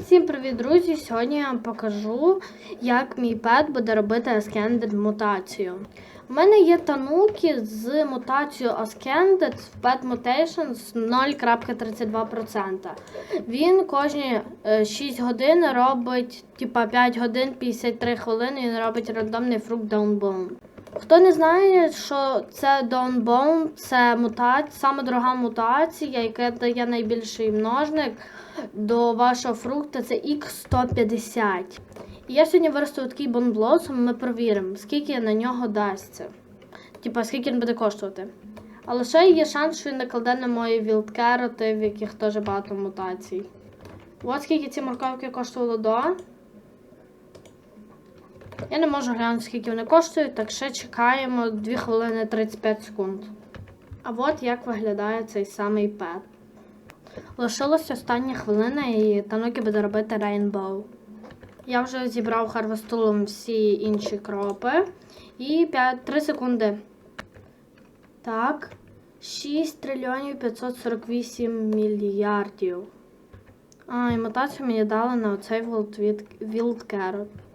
всім привіт, друзі! Сьогодні я вам покажу, як мій пет буде робити Ascended мутацію. У мене є тануки з мутацією Ascended в Pet Mutations 0.32%. Він кожні е, 6 годин робить, типа 5 годин 53 хвилини, він робить рандомний фрукт Downbone. Хто не знає, що це Downbone, це мутація, саме дорога мутація, яка дає найбільший множник до вашого фрукта, це X150. І я сьогодні виросту такий бонблосом, ми провіримо, скільки на нього дасться. Типа, скільки він буде коштувати. Але ще є шанс, що він накладе на мої вілдкероти, в яких теж багато мутацій. От скільки ці морковки коштували до. Я не можу глянути, скільки вони коштують, так ще чекаємо 2 хвилини 35 секунд. А от як виглядає цей самий пет. Лишилась остання хвилина і Тануки буде робити рейнбоу. Я вже зібрав харвестулом всі інші кропи. І 5, 3 секунди. Так. 6 трильйонів 548 мільярдів. А, і мені дали на оцей Wild Carrot.